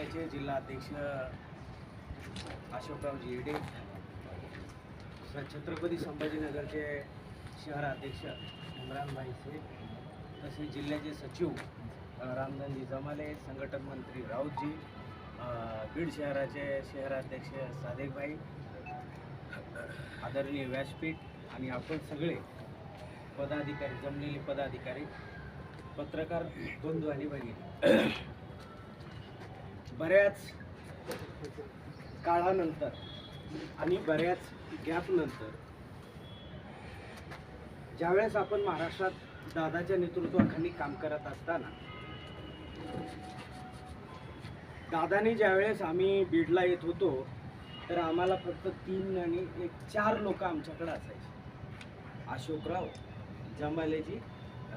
जिल्ह्याचे जिल्हा अध्यक्ष अशोकराव जेडे छत्रपती संभाजीनगरचे शहराध्यक्ष इम्रानभाई शेख तसेच जिल्ह्याचे सचिव रामधनजी जमाले संघटन मंत्री राऊतजी बीड शहराचे शहराध्यक्ष सादेकभाई आदरणीय व्यासपीठ आणि आपण सगळे पदाधिकारी जमलेले पदाधिकारी पत्रकार बंधू आणि भगिनी. बऱ्याच काळानंतर आणि बऱ्याच गॅपनंतर ज्यावेळेस आपण महाराष्ट्रात दादाच्या नेतृत्वाखाली काम करत असताना दादाने ज्यावेळेस आम्ही बीडला येत होतो तर आम्हाला फक्त तीन आणि एक चार लोक आमच्याकडे असायचे. अशोकराव जमालेजी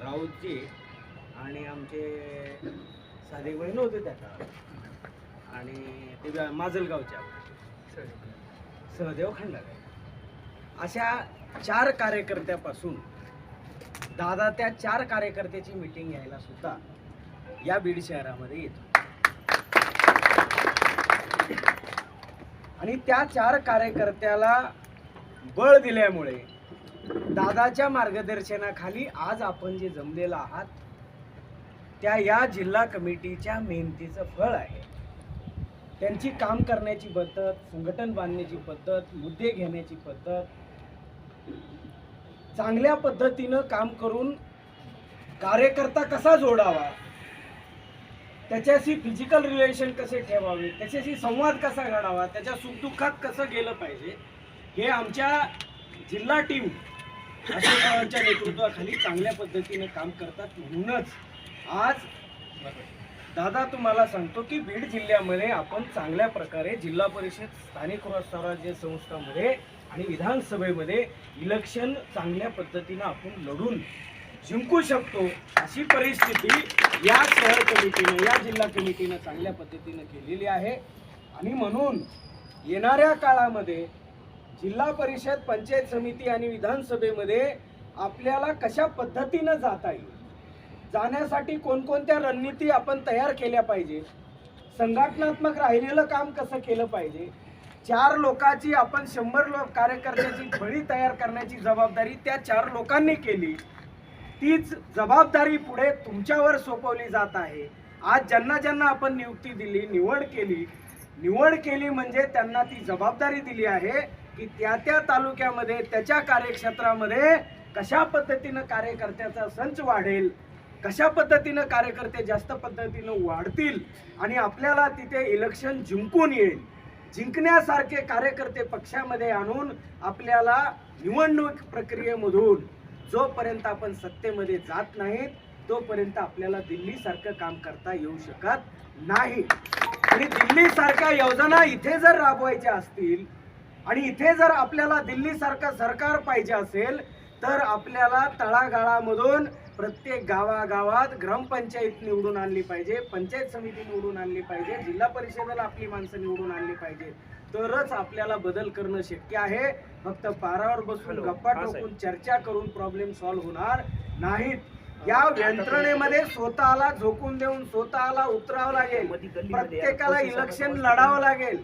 राऊतजी आणि आमचे साधेबाई नव्हते त्या काळात. गा- माजलगावच्या. सहदेव खंडारे अशा चार कार्यकर्त्यापासून दादा त्या चार कार्यकर्त्याची मिटिंग घ्यायला सुद्धा या बीड शहरामध्ये येतो. आणि त्या चार कार्यकर्त्याला बळ दिल्यामुळे दादाच्या मार्गदर्शनाखाली आज आपण जे जमलेलं आहात त्या या जिल्हा कमिटीच्या मेहनतीचं फळ आहे. त्यांची काम करण्याची पद्धत संघटन बांधण्याची पद्धत मुद्दे घेण्याची पद्धत चांगल्या पद्धतीनं काम करून कार्यकर्ता कसा जोडावा त्याच्याशी फिजिकल रिलेशन कसे ठेवावे त्याच्याशी संवाद कसा घडावा त्याच्या सुखदुःखात कसं गेलं पाहिजे हे आमच्या जिल्हा टीम अशोकरावांच्या नेतृत्वाखाली चांगल्या पद्धतीने काम करतात. म्हणूनच आज दादा तुम्हाला सांगतो की बीड जिल्ह्यामध्ये आपण चांगल्या प्रकारे जिल्हा परिषद स्थानिक स्वराज्य संस्थामध्ये आणि विधानसभेमध्ये इलेक्शन चांगल्या पद्धतीनं आपण लढून जिंकू शकतो अशी परिस्थिती या शहर कमिटीनं या जिल्हा कमिटीनं चांगल्या पद्धतीनं केलेली आहे. आणि म्हणून येणाऱ्या काळामध्ये जिल्हा परिषद पंचायत समिती आणि विधानसभेमध्ये आपल्याला कशा पद्धतीनं जाता येईल? जाण्यासाठी कोणकोणत्या रणनीती आपण तयार केल्या पाहिजे? संघटनात्मक राहिलेलं काम कसं केलं पाहिजे? चार लोकांची आपण शंभर लोक कार्यकर्त्याची फळी तयार करण्याची जबाबदारी त्या चार लोकांनी केली. तीच जबाबदारी पुढे तुमच्यावर सोपवली जात आहे. आज ज्यांना ज्यांना आपण नियुक्ती दिली निवड केली निवड केली म्हणजे त्यांना ती जबाबदारी दिली आहे की त्या त्या तालुक्यामध्ये त्याच्या कार्यक्षेत्रामध्ये कशा पद्धतीनं कार्यकर्त्याचा संच वाढेल कशा पद्धतीनं कार्यकर्ते जास्त पद्धतीनं वाढतील आणि आपल्याला तिथे इलेक्शन जिंकून येईल जिंकण्यासारखे कार्यकर्ते पक्षामध्ये आणून आपल्याला निवडणूक प्रक्रियेमधून जोपर्यंत आपण सत्तेमध्ये जात नाहीत तोपर्यंत आपल्याला दिल्लीसारखं काम करता येऊ शकत नाही. आणि दिल्लीसारख्या योजना इथे जर राबवायच्या असतील आणि इथे जर आपल्याला दिल्लीसारखं सरकार पाहिजे असेल तर आपल्याला तळागाळामधून प्रत्येक गावागावात ग्रामपंचायत निवडून आणली पाहिजे पंचायत समिती निवडून आणली पाहिजे जिल्हा परिषदेला आपली माणसं निवडून आणली पाहिजे. तरच आपल्याला बदल करणं शक्य आहे. फक्त पारावर बसून गप्पा टोकून चर्चा करून प्रॉब्लेम सॉल्व्ह होणार नाहीत. या यंत्रणेमध्ये स्वतःला झोकून देऊन स्वतःला उतरावं लागेल. प्रत्येकाला इलेक्शन लढावं लागेल.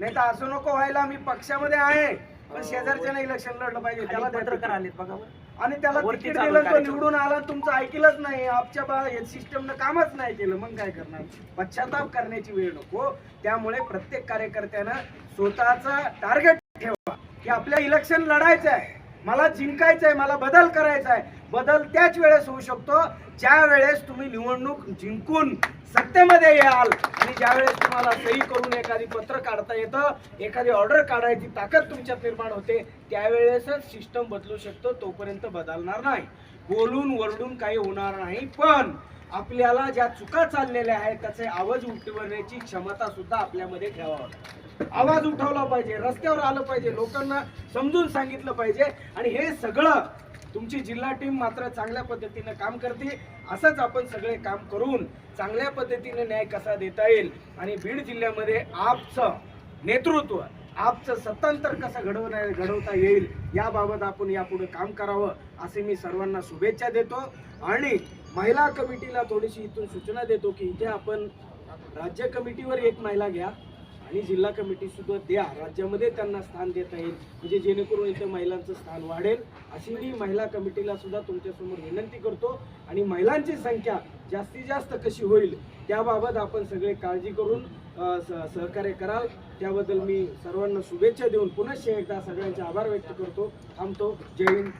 नाही तर असं नको व्हायला मी पक्षामध्ये आहे. पण शेजारच्याने इलेक्शन लढलं पाहिजे त्याला पत्रकार आले बघा आणि त्याला तिकीट दिलं तो. निवडून आला तुमचं ऐकलंच नाही आमच्या सिस्टमनं कामच नाही केलं मग काय करणार? पश्चाताप करण्याची वेळ नको. त्यामुळे प्रत्येक कार्यकर्त्यानं स्वतःचा टार्गेट ठेवा की आपल्या इलेक्शन लढायचं आहे. मला जिंकायचं आहे मला बदल करायचा आहे बदल त्याच वेळेस होऊ शकतो ज्या वेळेस तुम्ही निवडणूक जिंकून सत्तेमध्ये याल. आणि ज्या वेळेस तुम्हाला सही करून एखादी पत्र काढता येतं एखादी ऑर्डर काढायची ताकद तुमच्यात निर्माण होते त्यावेळेसच सिस्टम बदलू शकतो तोपर्यंत बदलणार नाही. बोलून वरडून काही होणार नाही पण आपल्याला ज्या चुका चाललेल्या आहेत त्याचे आवाज उठवण्याची क्षमता सुद्धा आपल्यामध्ये ठेवावं आवाज उठवला पाहिजे रस्त्यावर आलं पाहिजे लोकांना समजून सांगितलं पाहिजे. आणि हे सगळं तुमची जिल्हा टीम मात्र चांगल्या पद्धतीनं काम करते. असंच आपण सगळे काम करून चांगल्या पद्धतीने न्याय कसा देता येईल? आणि बीड जिल्ह्यामध्ये आपचं नेतृत्व आपचं सत्तांतर कसं घडवण्या घडवता येईल याबाबत आपण यापुढे काम करावं असे मी सर्वांना शुभेच्छा देतो. आणि महिला कमिटीला थोडीशी इथून सूचना देतो की इथे आपण राज्य कमिटीवर एक महिला घ्या. आणि जिल्हा कमिटी सुद्धा द्या. राज्यामध्ये त्यांना स्थान देता येईल. म्हणजे जेणेकरून इथं महिलांचं स्थान वाढेल. अशी मी महिला कमिटीला सुद्धा तुमच्यासमोर विनंती करतो. आणि महिलांची संख्या जास्तीत जास्त कशी होईल त्याबाबत आपण सगळे काळजी करून स- सहकार्य कराल. त्याबद्दल मी सर्वांना शुभेच्छा देऊन पुनश्च एकदा सगळ्यांचे आभार व्यक्त करतो. थांबतो. जय हिंद.